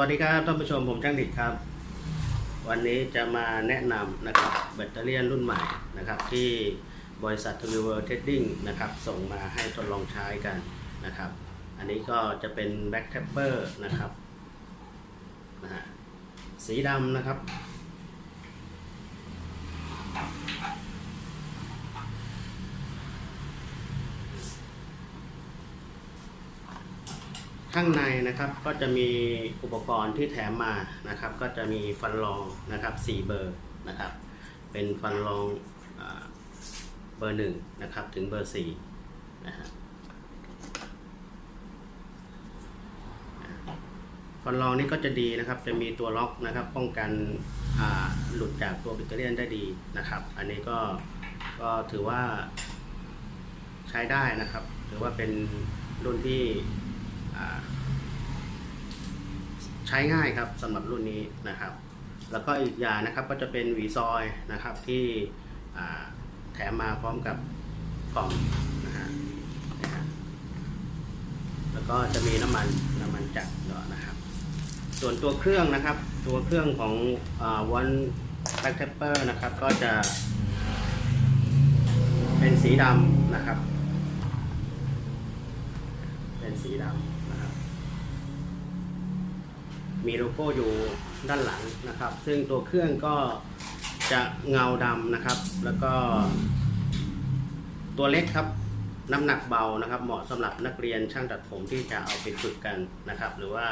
วัสดีครับท่านผู้ชมผมช่างดิดครับ วันนี้จะมาแนะนำนะครับแบตเตอรี่รุ่นใหม่นะครับ ที่บริษัททวิเวอร์เทดดิ้งนะครับ ส่งมาให้ทดลองใช้กันนะครับ อันนี้ก็จะเป็นแบ็คเทปเปอร์นะครับนะฮะสีดำนะครับ ข้างในนะครับก็จะมีอุปกรณ์ที่แถมมานะครับ ก็จะมีฟันรองนะครับ4เบอร์นะครับ เป็นฟันรองเบอร์หนึ่งนะครับถึงเบอร์สี่นะฮะฟันรองนี่ก็จะดีนะครับ จะมีตัวล็อกนะครับ ป้องกันหลุดจากตัวแบตเตอรี่ได้ดีนะครับ อันนี้ก็ก็ถือว่าใช้ได้นะครับ ถือว่าเป็นรุ่นที่ ใช้ง่ายครับสำหรับรุ่นนี้นะครับ แล้วก็อีกอย่างนะครับก็จะเป็นหวีซอยนะครับที่แถมมาพร้อมกับกล่องนะฮะแล้วก็จะมีน้ำมันน้ำมันจักรนะนะครับ ส่วนตัวเครื่องนะครับ ตัวเครื่องของวันแบ็คเทปเปอร์นะครับก็จะเป็นสีดำนะครับ เป็นสีดำนะครับ มีโลโก้อยู่ด้านหลังนะครับ ซึ่งตัวเครื่องก็จะเงาดำนะครับ แล้วก็ ตัวเล็กครับน้ำหนักเบานะครับ เหมาะสำหรับนักเรียนช่างตัดผมที่จะเอาไปฝึกกันนะครับ หรือว่า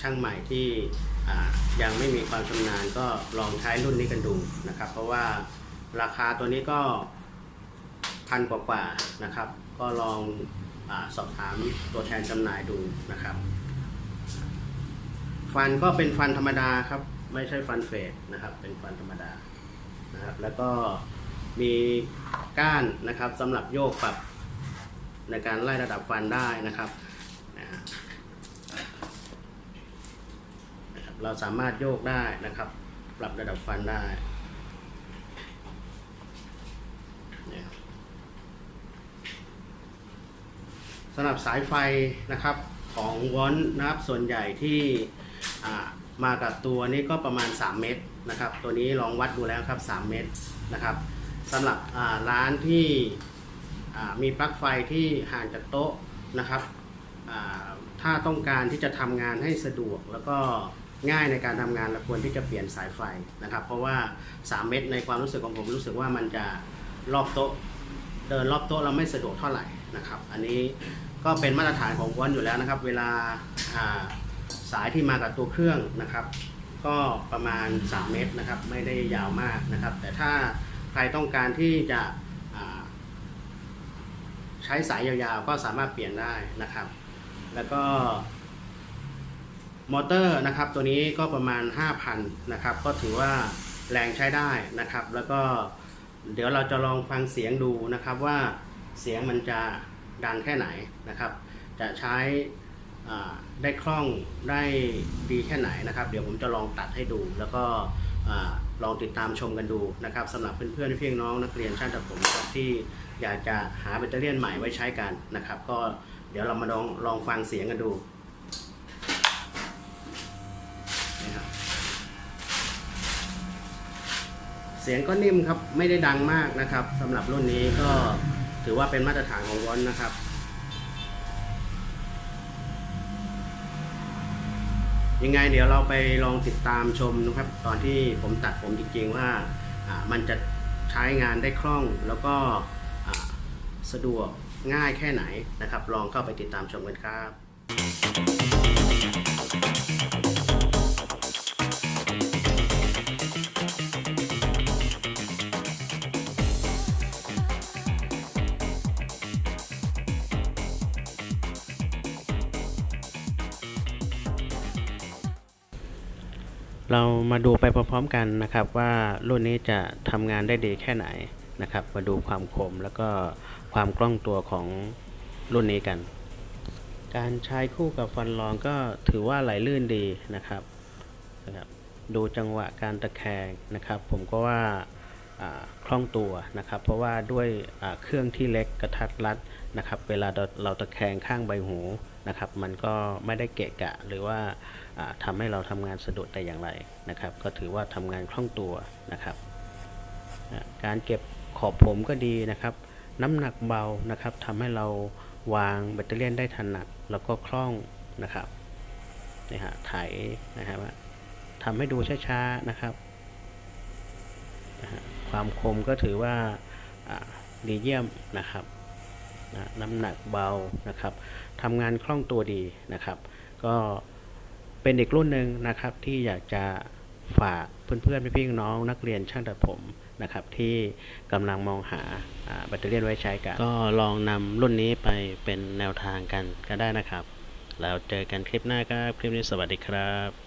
ช่างใหม่ที่ยังไม่มีความชำนาญก็ลองใช้รุ่นนี้กันดูนะครับ เพราะว่าราคาตัวนี้ก็พันกว่าๆนะครับ ก็ลอง อสอบถามตัวแทนจำหน่ายดูนะครับ ฟันก็เป็นฟันธรรมดาครับ ไม่ใช่ฟันเฟดนะครับ เป็นฟันธรรมดานะครับ แล้วก็มีก้านนะครับสำหรับโยกปรับในการไล่ระดับฟันได้นะครับเราสามารถโยกได้นะครับ ปรับระดับฟันได้เนี่ย สำหรับสายไฟนะครับของวอนนะครับส่วนใหญ่ที่มากับตัวนี้ก็ประมาณ 3 เมตรนะครับ ตัวนี้ลองวัดดูแล้วครับ 3 เมตรนะครับสำหรับร้านที่มีปลั๊กไฟที่ห่างจากโต๊ะนะครับถ้าต้องการที่จะทำงานให้สะดวกแล้วก็ง่ายในการทำงานเราควรที่จะเปลี่ยนสายไฟนะครับ เพราะว่า 3 เมตรในความรู้สึกของผมรู้สึกว่ามันจะรอบโต๊ะ เดินรอบโต๊ะเราไม่สะดวกเท่าไหร่นะครับ อันนี้ก็เป็นมาตรฐานของวอนอยู่แล้วนะครับ เวลาาสายที่มากับตัวเครื่องนะครับ ก็ประมาณ 3 เมตรนะครับ ไม่ได้ยาวมากนะครับ แต่ถ้าใครต้องการที่จะใช้สายยาวๆ ก็สามารถเปลี่ยนได้นะครับ แล้วก็มอเตอร์นะครับ ตัวนี้ก็ประมาณ 5,000 นะครับ ก็ถือว่าแรงใช้ได้นะครับ แล้วก็ เดี๋ยวเราจะลองฟังเสียงดูนะครับว่าเสียงมันจะดังแค่ไหนนะครับ จะใช้ได้คล่องได้ดีแค่ไหนนะครับ เดี๋ยวผมจะลองตัดให้ดู แล้วก็ลองติดตามชมกันดูนะครับสำหรับเพื่อนๆพี่น้องนักเรียนช่างตัดผมที่อยากจะหาแบตเตอรี่ใหม่ไว้ใช้กันนะครับ ก็เดี๋ยวเรามาลองลองฟังเสียงกันดู เสียงก็นิ่มครับไม่ได้ดังมากนะครับสำหรับรุ่นนี้ก็ถือว่าเป็นมาตรฐานของวอนนะครับยังไงเดี๋ยวเราไปลองติดตามชมนะครับ ตอนที่ผมตัดผมจริงๆว่ามันจะใช้งานได้คล่องแล้วก็สะดวกง่ายแค่ไหนนะครับ ลองเข้าไปติดตามชมกันครับ เรามาดูไปพร้อมๆกันนะครับว่ารุ่นนี้จะทำงานได้ดีแค่ไหนนะครับ มาดูความคมแล้วก็ความกล้องตัวของรุ่นนี้กัน การใช้คู่กับฟันรองก็ถือว่าไหลลื่นดีนะครับนะครับ ดูจังหวะการตะแคงนะครับ ผมก็ว่า คล่องตัวนะครับ เพราะว่าด้วยเครื่องที่เล็กกระทัดรัดนะครับ เวลาเราตะแคงข้างใบหูนะครับ มันก็ไม่ได้เกะกะหรือว่าอ่าทำให้เราทำงานสะดวกแต่อย่างไรนะครับ ก็ถือว่าทำงานคล่องตัวนะครับ การเก็บขอบผมก็ดีนะครับ น้ำหนักเบานะครับทำให้เราวางแบตเตอรี่ได้ถนัดแล้วก็คล่องนะครับนี่ฮะไถนะครับทำให้ดูช้าๆนะครับนะฮะ ความคมก็ถือว่าดีเยี่ยมนะครับนะน้ำหนักเบานะครับทำงานคล่องตัวดีนะครับ ก็เป็นอีกรุ่นหนึ่งนะครับที่อยากจะฝากเพื่อนๆพี่ๆน้องนักเรียนช่างตัดผมนะครับที่กำลังมองหาแบตเตอรี่ไว้ใช้กัน ก็ลองนำรุ่นนี้ไปเป็นแนวทางกันก็ได้นะครับ แล้วเจอกันคลิปหน้าครับ คลิปนี้สวัสดีครับ